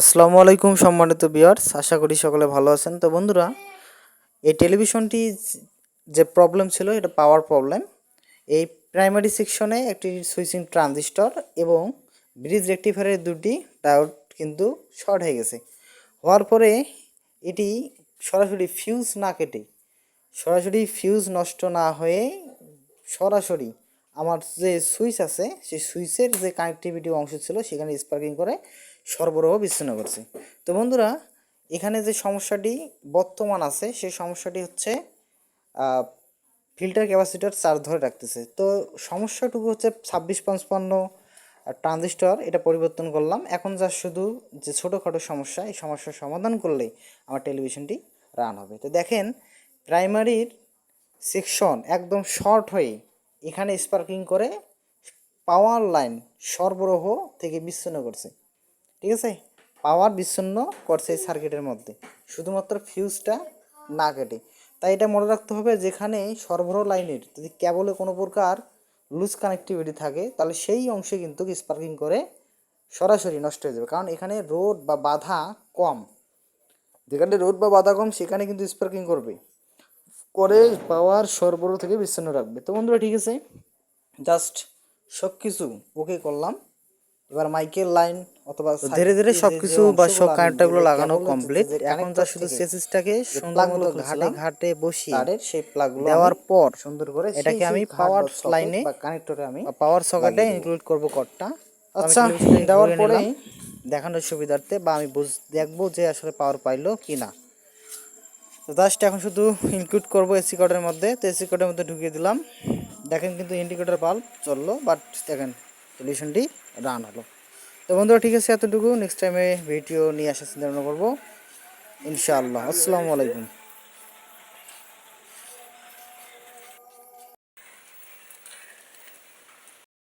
আসসালামু আলাইকুম সম্মানিত বিয়ার্স আশা করি সকলে ভালো আছেন। তো বন্ধুরা, এই টেলিভিশনটি যে প্রবলেম ছিল, এটা পাওয়ার প্রবলেম। এই প্রাইমারি সেকশনে একটি সুইচিং ট্রানজিস্টর এবং ব্রিজ রেক্টিফায়ারের দুটি ডায়োড কিন্তু শর্ট হয়ে গেছে। হওয়ার পরে এটি সরাসরি ফিউজ না কেটে, সরাসরি ফিউজ নষ্ট না হয়ে সরাসরি আমার যে সুইচ আছে, সেই সুইচের যে কানেক্টিভিটি অংশ ছিল, সেখানে স্পার্কিং করে সরবরাহ বিচ্ছিন্ন করছে। তো বন্ধুরা, এখানে যে সমস্যাটি বর্তমান আছে, সেই সমস্যাটি হচ্ছে ফিল্টার ক্যাপাসিটার চার্জ ধরে রাখতেছে। তো সমস্যাটুকু হচ্ছে ছাব্বিশ পঞ্চপান্ন ট্রানজিস্টর এটা পরিবর্তন করলাম। এখন যা শুধু যে ছোটোখাটো সমস্যা, এই সমস্যার সমাধান করলেই আমার টেলিভিশনটি রান হবে। তো দেখেন প্রাইমারির সেকশন একদম শর্ট হয়ে এখানে স্পার্কিং করে পাওয়ার লাইন সরবরাহ থেকে বিচ্ছিন্ন করছে। ঠিক আছে? পাওয়ার বিচ্ছিন্ন করছে এই সার্কিটের মধ্যে। শুধুমাত্র ফিউজটা না কেটে। তাই এটা মনে রাখতে হবে যেখানে সরবরাহ লাইনের যদি কেবলে কোনো প্রকার লুজ কানেক্টিভিটি থাকে, তাহলে সেই অংশে কিন্তু স্পার্কিং করে সরাসরি নষ্ট হয়ে যাবে। কারণ এখানে রোড বা বাধা কম। যেখানে রোড বা বাধা কম, সেখানে কিন্তু স্পার্কিং করবে। করে পাওয়ার সরবরাহ থেকে বিচ্ছিন্ন রাখবে। তো বন্ধুরা ঠিক আছে জাস্ট সব কিছু ওকে করলাম। এবার মাইকের লাইন অথবা ধীরে ধীরে সবকিছু বা সব কানেক্টরগুলো লাগানো কমপ্লিট এখন যা শুধু সেসিসটাকে সুন্দর মতো ঘাটে ঘাটে বসিয়ে তারের সেই প্লাগগুলো দেওয়ার পর সুন্দর করে এটাকে আমি পাওয়ার লাইনে বা কানেক্টরে আমি পাওয়ার সকেটে ইনক্লুড করব কর্ডটা আচ্ছা, দেওয়ার পরে দেখানোর সুবিধার্থে বা আমি বুঝ দেখব যে আসলে পাওয়ার পাইলো কি না তো জাস্ট এখন শুধু ইনক্লুড করব এসি কোডের মধ্যে। তো এসি কোডের মধ্যে ঢুকিয়ে দিলাম। দেখেন কিন্তু ইন্ডিকেটর বাল্ব চলল বাট দেখেন সলিউশনটি রান হলো। তো বন্ধুরা, ঠিক আছে, এতটুকু। নেক্সট টাইমে ভিডিও নিয়ে আসার চিন্তা ভাবনা করব। ইনশাআল্লাহ। আসসালামু আলাইকুম।